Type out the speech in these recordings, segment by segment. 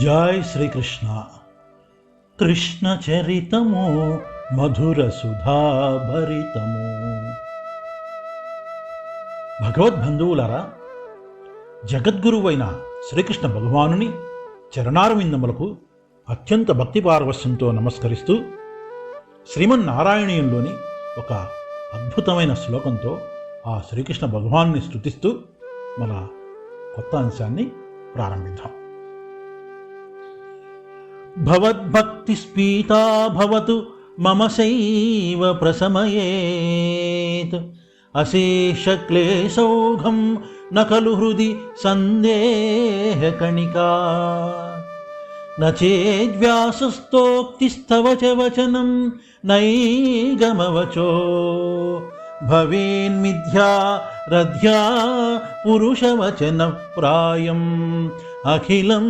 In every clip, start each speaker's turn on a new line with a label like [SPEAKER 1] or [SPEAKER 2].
[SPEAKER 1] జై శ్రీకృష్ణ. కృష్ణ చరితము మధుర సుధాభరితము. భగవద్బంధువులారా జగద్గురువైన శ్రీకృష్ణ భగవానుని చరణారవిందములకు అత్యంత భక్తి పారవశ్యంతో నమస్కరిస్తూ శ్రీమన్నారాయణీయంలోని ఒక అద్భుతమైన శ్లోకంతో ఆ శ్రీకృష్ణ భగవాన్ని స్థుతిస్తూ మన కొత్త అంశాన్ని ప్రారంభిద్దాం. భవద్భక్తిస్పీతా భవతు మమ శైవ ప్రశమయేత్. అశేషక్లేశౌఘం న ఖలు హృది సందేహకణికా నేద్వ్యాసస్తోక్తిస్తవ చ వచనం నైగమవచో. భవేన్మిథ్యా రథ్యా పురుషవచన ప్రాయం. అఖిలం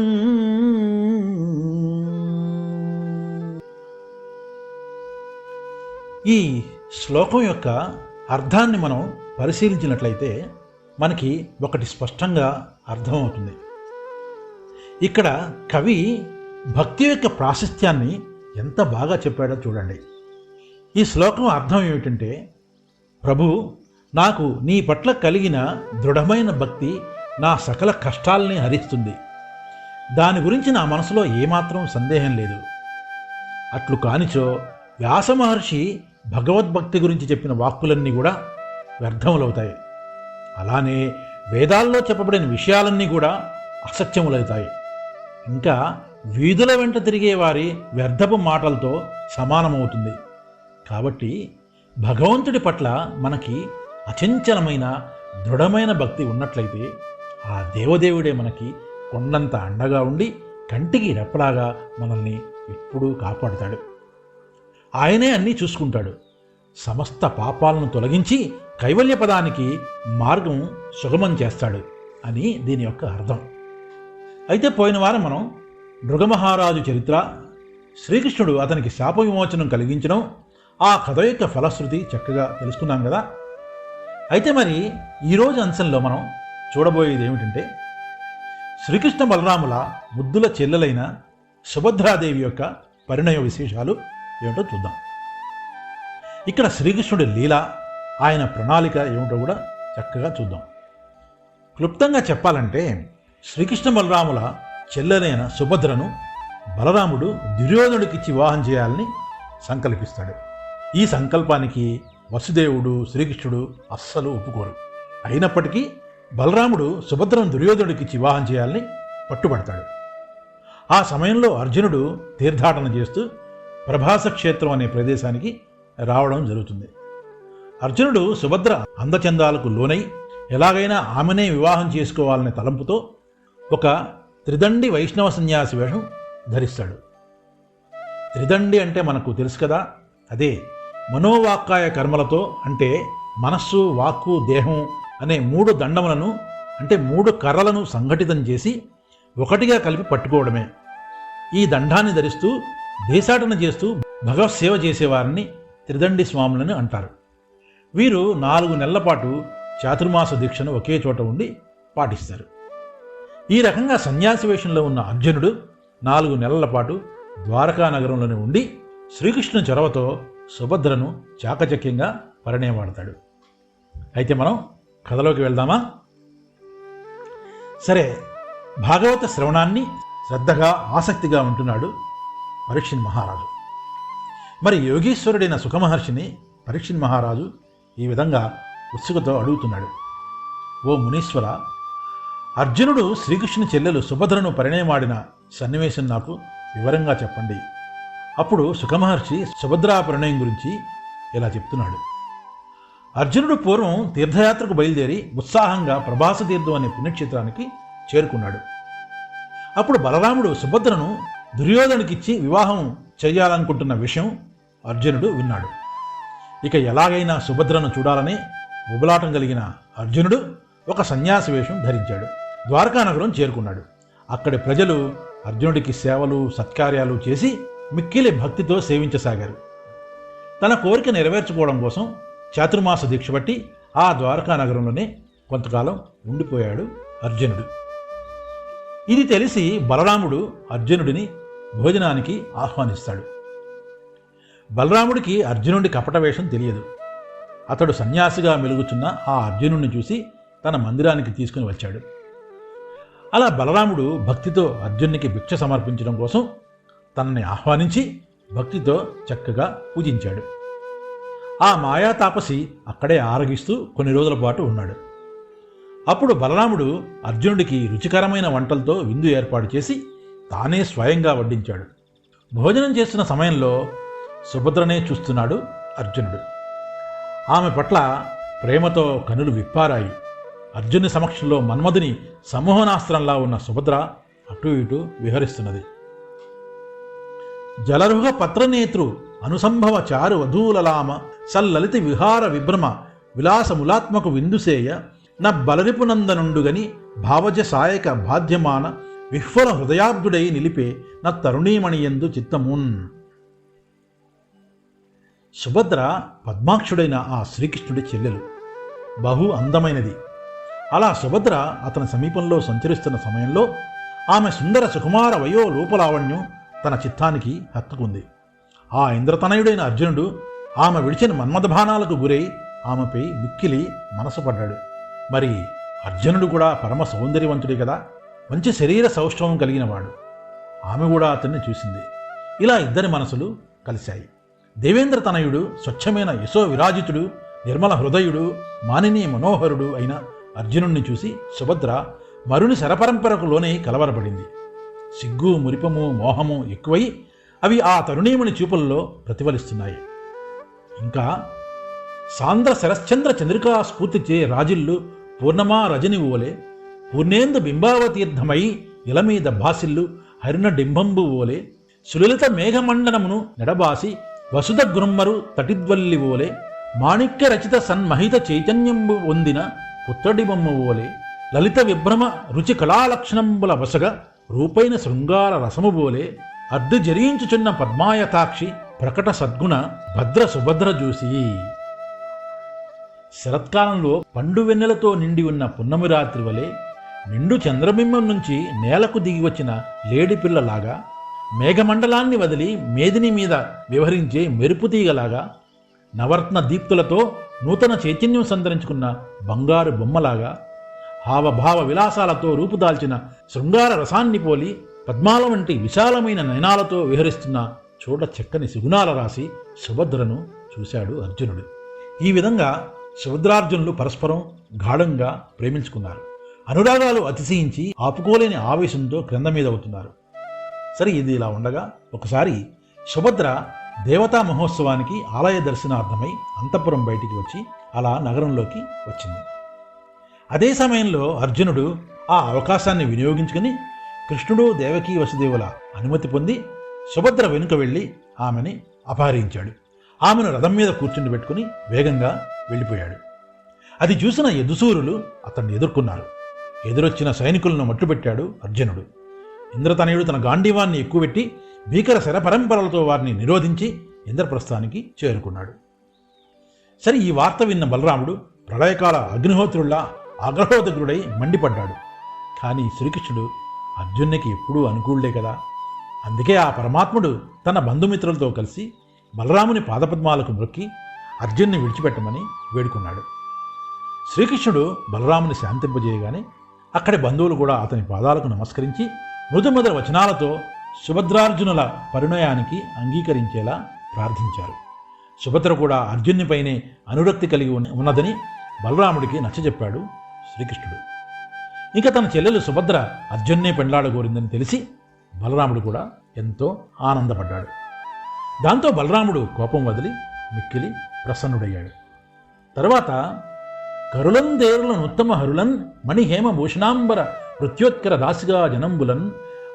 [SPEAKER 1] ఈ శ్లోకం యొక్క అర్థాన్ని మనం పరిశీలించినట్లయితే మనకి ఒకటి స్పష్టంగా అర్థమవుతుంది. ఇక్కడ కవి భక్తి యొక్క ప్రాశస్త్యాన్ని ఎంత బాగా చెప్పాడో చూడండి. ఈ శ్లోకం అర్థం ఏమిటంటే ప్రభు నాకు నీ పట్ల కలిగిన దృఢమైన భక్తి నా సకల కష్టాల్ని హరిస్తుంది. దాని గురించి నా మనసులో ఏమాత్రం సందేహం లేదు. అట్లు కానిచో వ్యాస మహర్షి భగవద్భక్తి గురించి చెప్పిన వాక్కులన్నీ కూడా వ్యర్థములవుతాయి. అలానే వేదాల్లో చెప్పబడిన విషయాలన్నీ కూడా అసత్యములవుతాయి. ఇంకా వీధుల వెంట తిరిగే వారి వ్యర్థపు మాటలతో సమానమవుతుంది. కాబట్టి భగవంతుడి పట్ల మనకి అచంచలమైన దృఢమైన భక్తి ఉన్నట్లయితే ఆ దేవదేవుడే మనకి కొండంత అండగా ఉండి కంటికి రెప్పలాగా మనల్ని ఎప్పుడూ కాపాడుతాడు. ఆయనే అన్నీ చూసుకుంటాడు. సమస్త పాపాలను తొలగించి కైవల్య పదానికి మార్గం సుగమం చేస్తాడు అని దీని యొక్క అర్థం. అయితే పోయిన వారం మనం మృగమహారాజు చరిత్ర శ్రీకృష్ణుడు అతనికి శాప విమోచనం కలిగించడం ఆ కథ యొక్క ఫలశ్రుతి చక్కగా తెలుసుకున్నాం కదా. అయితే మరి ఈరోజు అంశంలో మనం చూడబోయేది ఏమిటంటే శ్రీకృష్ణ బలరాముల ముద్దుల చెల్లెలైన సుభద్రాదేవి యొక్క పరిణయ విశేషాలు ఏమిటో చూద్దాం. ఇక్కడ శ్రీకృష్ణుడి లీల ఆయన ప్రణాళిక ఏమిటో కూడా చక్కగా చూద్దాం. క్లుప్తంగా చెప్పాలంటే శ్రీకృష్ణ బలరాముల చెల్లెలైన సుభద్రను బలరాముడు దుర్యోధనుడికిచ్చి వివాహం చేయాలని సంకల్పిస్తాడు. ఈ సంకల్పానికి వసుదేవుడు శ్రీకృష్ణుడు అస్సలు ఒప్పుకోరు. అయినప్పటికీ బలరాముడు సుభద్రను దుర్యోధనుడికిచ్చి వివాహం చేయాలని పట్టుబడతాడు. ఆ సమయంలో అర్జునుడు తీర్థాటన చేస్తూ ప్రభాస క్షేత్రం అనే ప్రదేశానికి రావడం జరుగుతుంది. అర్జునుడు సుభద్ర అందచందాలకు లోనై ఎలాగైనా ఆమెనే వివాహం చేసుకోవాలనే తలంపుతో ఒక త్రిదండి వైష్ణవ సన్యాసి వేషం ధరిస్తాడు. త్రిదండి అంటే మనకు తెలుసు కదా అదే మనోవాక్కాయ కర్మలతో అంటే మనస్సు వాక్కు దేహం అనే మూడు దండములను అంటే మూడు కర్రలను సంఘటితం చేసి ఒకటిగా కలిపి పట్టుకోవడమే. ఈ దండాన్ని ధరిస్తూ దేశాటన చేస్తూ భగవత్ సేవ చేసేవారిని త్రిదండి స్వాములని అంటారు. వీరు నాలుగు నెలల పాటు చాతుర్మాస దీక్షను ఒకే చోట ఉండి పాటిస్తారు. ఈ రకంగా సన్యాసి వేషంలో ఉన్న అర్జునుడు నాలుగు నెలల పాటు ద్వారకా నగరంలోనే ఉండి శ్రీకృష్ణ చొరవతో సుభద్రను చాకచక్యంగా పరిణయమాడతాడు. అయితే మనం కథలోకి వెళ్దామా? సరే భాగవత శ్రవణాన్ని శ్రద్ధగా ఆసక్తిగా ఉంటున్నాడు పరీక్షణ్ మహారాజు. మరి యోగేశ్వరుడైన సుఖమహర్షిని పరీక్షణ్ మహారాజు ఈ విధంగా ఉత్సుకతో అడుగుతున్నాడు. ఓ మునీశ్వర అర్జునుడు శ్రీకృష్ణుని చెల్లెలు సుభద్రను పరిణయమాడిన సన్నివేశం నాకు వివరంగా చెప్పండి. అప్పుడు సుఖమహర్షి సుభద్రా పరిణయం గురించి ఇలా చెప్తున్నాడు. అర్జునుడు పూర్వం తీర్థయాత్రకు బయలుదేరి ఉత్సాహంగా ప్రభాస తీర్థం అనే పుణ్యక్షేత్రానికి చేరుకున్నాడు. అప్పుడు బలరాముడు సుభద్రను దుర్యోధనుడికిచ్చి వివాహం చేయాలనుకుంటున్న విషయం అర్జునుడు విన్నాడు. ఇక ఎలాగైనా సుభద్రను చూడాలని ఉబలాటం కలిగిన అర్జునుడు ఒక సన్యాసి వేషం ధరించాడు. ద్వారకానగరం చేరుకున్నాడు. అక్కడి ప్రజలు అర్జునుడికి సేవలు సత్కార్యాలు చేసి మిక్కిలి భక్తితో సేవించసాగారు. తన కోరిక నెరవేర్చుకోవడం కోసం చాతుర్మాస దీక్ష బట్టి ఆ ద్వారకా నగరంలోనే కొంతకాలం ఉండిపోయాడు అర్జునుడు. ఇది తెలిసి బలరాముడు అర్జునుడిని భోజనానికి ఆహ్వానిస్తాడు. బలరాముడికి అర్జునుడి కపట వేషం తెలియదు. అతడు సన్యాసిగా మెలుగుచున్న ఆ అర్జునుడిని చూసి తన మందిరానికి తీసుకుని వచ్చాడు. అలా బలరాముడు భక్తితో అర్జునునికి భిక్ష సమర్పించడం కోసం తనని ఆహ్వానించి భక్తితో చక్కగా పూజించాడు. ఆ మాయా తాపసి అక్కడే ఆరగిస్తూ కొన్ని రోజుల పాటు ఉన్నాడు. అప్పుడు బలరాముడు అర్జునుడికి రుచికరమైన వంటలతో విందు ఏర్పాటు చేసి తానే స్వయంగా వడ్డించాడు. భోజనం చేస్తున్న సమయంలో సుభద్రనే చూస్తున్నాడు అర్జునుడు. ఆమె పట్ల ప్రేమతో కనులు విప్పారాయి. అర్జుని సమక్షంలో మన్మధుని సమూహనాస్త్రంలా ఉన్న సుభద్ర అటు ఇటు విహరిస్తున్నది. జలరుహ పత్రనేతృ అనుసంభవ చారు వధూలలామ సల్లలిత విహార విభ్రమ విలాసములాత్మకు విందుసేయ న బలరిపునందనుండుగని భావజ సాయక బాధ్యమాన విహ్వల హృదయాబ్దుడై నిలిపే న తరుణీమణియందు చిత్తమున్ సుభద్ర పద్మాక్షుడైన ఆ శ్రీకృష్ణుడి చెల్లెలు బహు అందమైనది అలా సుభద్ర అతని సమీపంలో సంచరిస్తున్న సమయంలో ఆమె సుందర సుకుమార వయో రూపలావణ్యం తన చిత్తానికి హత్తుకుంది ఆ ఇంద్రతనయుడైన అర్జునుడు ఆమె విడిచిన మన్మథబాణాలకు గురై ఆమెపై మిక్కిలి మనసు పడ్డాడు మరి అర్జునుడు కూడా పరమ సౌందర్యవంతుడే కదా మంచి శరీర సౌష్ఠవం కలిగినవాడు ఆమె కూడా అతన్ని చూసింది. ఇలా ఇద్దరి మనసులు కలిశాయి. దేవేంద్ర తనయుడు స్వచ్ఛమైన యశో విరాజితుడు నిర్మల హృదయుడు మానిని మనోహరుడు అయిన అర్జునుణ్ణి చూసి సుభద్ర మరుని శరపరంపరకు లోనే కలవరపడింది. సిగ్గు మురిపము మోహము ఎక్కువై అవి ఆ తరుణీముని చూపుల్లో ప్రతిఫలిస్తున్నాయి. ఇంకా సాంద్ర శరశ్చంద్ర చంద్రికా స్ఫూర్తిచే రాజిల్లు పూర్ణమా రజని ఓలే పూర్ణేందు బింబావతీర్థమై ఇలమీద భాసిల్లు హరిణ డింబంబు ఓలే సులలిత మేఘమండనమును నెడబాసి వసుధ గృమ్మరు తటిద్వల్లి ఓలే మాణిక్య రచిత సన్మహిత చైతన్యంబు పొందిన పుత్రడిబొమ్మ ఓలే లలిత విభ్రమ రుచి కళాలక్షణంబుల వసగ రూపైన శృంగార రసము బోలే అడ్డు జరించుచున్న పద్మాయతాక్షి ప్రకట సద్గుణ భద్ర సుభద్ర జూసి. శరత్కాలంలో పండు వెన్నెలతో నిండి ఉన్న పున్నమి రాత్రి వలె నిండు చంద్రబింబం నుంచి నేలకు దిగి వచ్చిన లేడిపిల్లలాగా మేఘమండలాన్ని వదిలి మేదిని మీద వివరించే మెరుపుతీగలాగా నవరత్న నవర్త్న దీప్తులతో నూతన చైతన్యం సంతరించుకున్న బంగారు బొమ్మలాగా హావభావ విలాసాలతో రూపుదాల్చిన శృంగార రసాన్ని పోలి పద్మాల వంటి విశాలమైన నయనాలతో విహరిస్తున్న చూడ చక్కని సుగుణాల రాసి సుభద్రను చూశాడు అర్జునుడు. ఈ విధంగా సుభద్రార్జునులు పరస్పరం గాఢంగా ప్రేమించుకున్నారు. అనురాగాలు అతిశయించి ఆపుకోలేని ఆవేశంతో క్రింద మీద అవుతున్నారు. సరే ఇది ఇలా ఉండగా ఒకసారి సుభద్ర దేవతా మహోత్సవానికి ఆలయ దర్శనార్థమై అంతఃపురం బయటికి వచ్చి అలా నగరంలోకి వచ్చింది. అదే సమయంలో అర్జునుడు ఆ అవకాశాన్ని వినియోగించుకుని కృష్ణుడు దేవకీ వసుదేవుల అనుమతి పొంది సుభద్ర వెనుక వెళ్ళి ఆమెని అపహరించాడు. ఆమెను రథం మీద కూర్చుండి పెట్టుకుని వేగంగా వెళ్ళిపోయాడు. అది చూసిన యదుసూరులు అతన్ని ఎదుర్కొన్నారు. ఎదురొచ్చిన సైనికులను మట్టుపెట్టాడు అర్జునుడు. ఇంద్రతనయుడు తన గాంధీవాన్ని ఎక్కువపెట్టి భీకర శరపరంపరలతో వారిని నిరోధించి ఇంద్రప్రస్థానికి చేరుకున్నాడు. సరే ఈ వార్త విన్న బలరాముడు ప్రళయకాల అగ్నిహోత్రుల్లా ఆగ్రహోదగ్రుడై మండిపడ్డాడు. కానీ శ్రీకృష్ణుడు అర్జున్నికి ఎప్పుడూ అనుకూళ్ళే కదా. అందుకే ఆ పరమాత్ముడు తన బంధుమిత్రులతో కలిసి బలరాముని పాదపద్మాలకు మొక్కి అర్జున్ని విడిచిపెట్టమని వేడుకున్నాడు. శ్రీకృష్ణుడు బలరాముని శాంతింపజేయగానే అక్కడి బంధువులు కూడా అతని పాదాలకు నమస్కరించి మృదుమధుర వచనాలతో సుభద్రార్జునుల పరిణయానికి అంగీకరించేలా ప్రార్థించారు. సుభద్ర కూడా అర్జున్నిపైనే అనురక్తి కలిగి ఉన్నదని బలరాముడికి నచ్చజెప్పాడు శ్రీకృష్ణుడు. ఇంకా తన చెల్లెలు సుభద్ర అర్జున్నే పెండ్లాడగోరిందని తెలిసి బలరాముడు కూడా ఎంతో ఆనందపడ్డాడు. దాంతో బలరాముడు కోపం వదిలి మిక్కిలి ప్రసన్నుడయ్యాడు. తర్వాత కరులన్ ఉత్తమ హరులన్ మణిహేమ భూషణాంబర మృత్యోత్కర దాసిగా జనంబులన్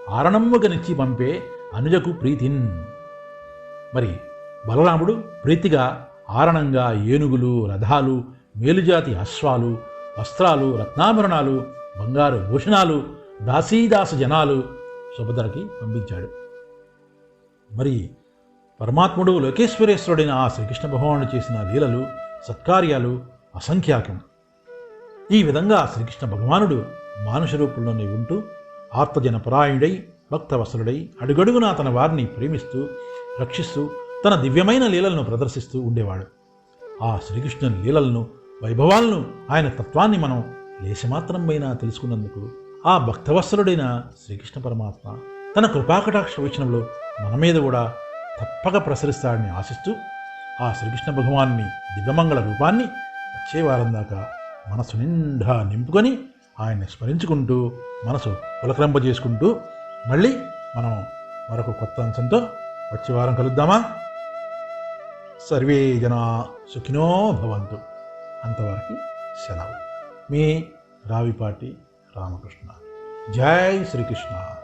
[SPEAKER 1] ఆరణమ్ముగనిచ్చి పంపే అనుజకు ప్రీతిన్. మరి బలరాముడు ప్రీతిగా ఆరణంగా ఏనుగులు రథాలు మేలుజాతి అశ్వాలు వస్త్రాలు రత్నాభరణాలు బంగారు భూషణాలు దాసీదాస జనాలు సుభద్రకి పంపించాడు. మరి పరమాత్ముడు లోకేశ్వరేశ్వరుడైన ఆ శ్రీకృష్ణ భగవానుడు చేసిన లీలలు సత్కార్యాలు అసంఖ్యాకం. ఈ విధంగా శ్రీకృష్ణ భగవానుడు మానుష రూపంలోనే ఉంటూ ఆర్తజనపరాయుడై భక్తవసరుడై అడుగడుగునా తన వారిని ప్రేమిస్తూ రక్షిస్తూ తన దివ్యమైన లీలలను ప్రదర్శిస్తూ ఉండేవాడు. ఆ శ్రీకృష్ణుని లీలలను వైభవాలను ఆయన తత్వాన్ని మనం లేశమాత్రమైనా తెలుసుకున్నందుకు ఆ భక్తవత్సలుడైన శ్రీకృష్ణ పరమాత్మ తన కృపాకటాక్ష వీక్షణంలో మన మీద కూడా తప్పక ప్రసరిస్తాడని ఆశిస్తూ ఆ శ్రీకృష్ణ భగవాన్ని దివ్యమంగళ రూపాన్ని వచ్చే వారం దాకా మనసు నిండా నింపుకొని ఆయన్ని స్మరించుకుంటూ మనసు పులకరింపజేసుకుంటూ మళ్ళీ మనం మరొక కొత్త అంశంతో వచ్చే వారం కలుద్దామా? సర్వే జనా సుఖినో భవంతు. అంతవరకు సెలవు. మీ రావిపాటి రామకృష్ణ. జై శ్రీకృష్ణ.